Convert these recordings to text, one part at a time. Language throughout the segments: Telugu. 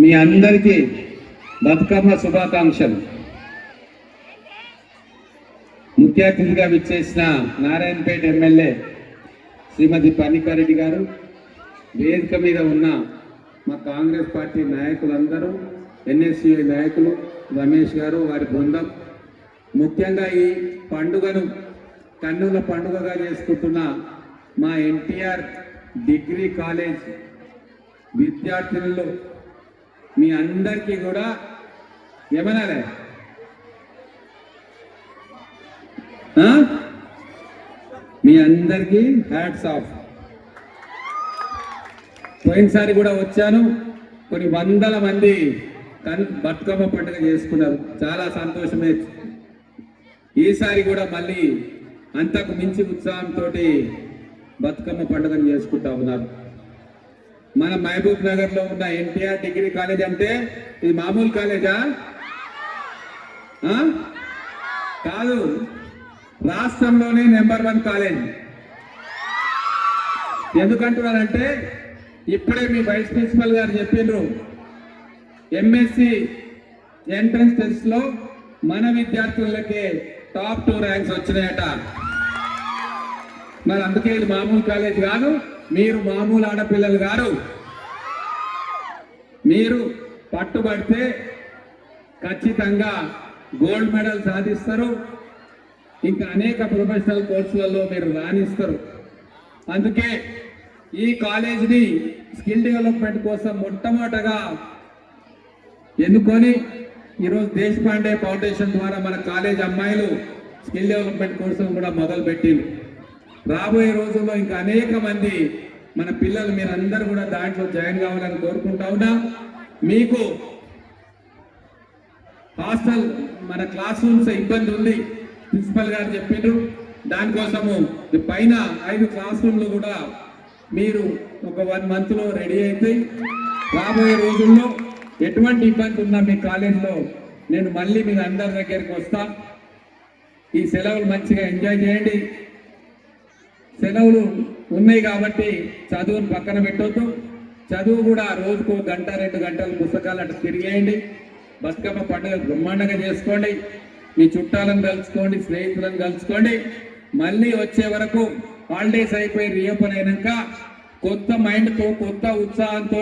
మీ అందరికీ బతుకమ్మ శుభాకాంక్షలు. ముఖ్య అతిథిగా విచ్చేసిన నారాయణపేట ఎమ్మెల్యే శ్రీమతి పన్నికారెడ్డి గారు వేదిక మీద ఉన్న మా కాంగ్రెస్ పార్టీ నాయకులందరూ ఎన్ఎస్సీ నాయకులు రమేష్ గారు వారి బృందం. ముఖ్యంగా ఈ పండుగను కన్నుల పండుగగా చేసుకుంటున్న మా ఎన్టీఆర్ డిగ్రీ కాలేజ్ విద్యార్థినులు మీ అందరికీ కూడా ఏమనాలే? మీ అందరికీ హ్యాట్స్ ఆఫ్. పోయినసారి కూడా వచ్చాను. కొన్ని వందల మంది కన్ బతుకమ్మ పండుగ చేసుకున్నారు. చాలా సంతోషమే. ఈసారి కూడా మళ్ళీ అంతకు మించి ఉత్సాహంతో బతుకమ్మ పండుగను చేసుకుంటా ఉన్నారు. మన మహబూబ్ నగర్లో ఉన్న ఎన్టీఆర్ డిగ్రీ కాలేజ్ అంటే ఇది మామూలు కాలేజా? కాదు. రాష్ట్రంలోనే నెంబర్ వన్ కాలేజ్. ఎందుకంటున్నారంటే ఇప్పుడే మీ వైస్ ప్రిన్సిపల్ గారు చెప్పిండ్రు ఎంఎస్సి ఎంట్రన్స్ టెస్ట్లో మన విద్యార్థులకే టాప్ టూ ర్యాంక్స్ వచ్చినాయట. మరి అందుకే ఇది మామూలు కాలేజ్ కాదు. మీరు మామూలు ఆడపిల్లలు గారు మీరు పట్టుబడితే ఖచ్చితంగా గోల్డ్ మెడల్ సాధిస్తారు. ఇంకా అనేక ప్రొఫెషనల్ కోర్సులలో మీరు రాణిస్తారు. అందుకే ఈ కాలేజీని స్కిల్ డెవలప్మెంట్ కోసం మొట్టమొదటగా ఎన్నుకొని ఈరోజు దేశపాండే ఫౌండేషన్ ద్వారా మన కాలేజ్ అమ్మాయిలు స్కిల్ డెవలప్మెంట్ కోసం కూడా మొదలుపెట్టింది రాబోయే రోజుల్లో ఇంకా అనేక మంది మన పిల్లలు మీరందరూ కూడా దాంట్లో జాయిన్ కావాలని కోరుకుంటా ఉన్నా. మీకు హాస్టల్ మన క్లాస్ రూమ్స్ ఇబ్బంది ఉంది ప్రిన్సిపల్ గారు చెప్పిండ్రు. దానికోసము పైన ఐదు క్లాస్ రూమ్లు కూడా మీరు ఒక వన్ మంత్లో రెడీ అయితే రాబోయే రోజుల్లో ఎటువంటి ఇబ్బంది ఉన్నా మీ కాలేజీలో నేను మళ్ళీ మీ అందరి దగ్గరికి వస్తా. ఈ సెలవులు మంచిగా ఎంజాయ్ చేయండి. సెలవులు ఉన్నాయి కాబట్టి చదువును పక్కన పెట్టొద్దు. చదువు కూడా రోజుకు గంట రెండు గంటలు పుస్తకాలు అట్లా తిరిగేయండి. బతుకమ్మ పండుగ బ్రహ్మాండంగా చేసుకోండి. మీ చుట్టాలను కలుసుకోండి స్నేహితులను కలుసుకోండి. మళ్ళీ వచ్చే వరకు హాలిడేస్ అయిపోయి రీఓపెన్ అయినాక కొత్త మైండ్తో కొత్త ఉత్సాహంతో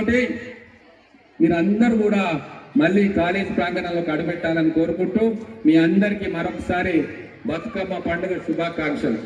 మీరందరూ కూడా మళ్ళీ కాలేజ్ ప్రాంగణంలోకి అడుగుపెట్టాలని కోరుకుంటూ మీ అందరికీ మరొకసారి బతుకమ్మ పండుగ శుభాకాంక్షలు.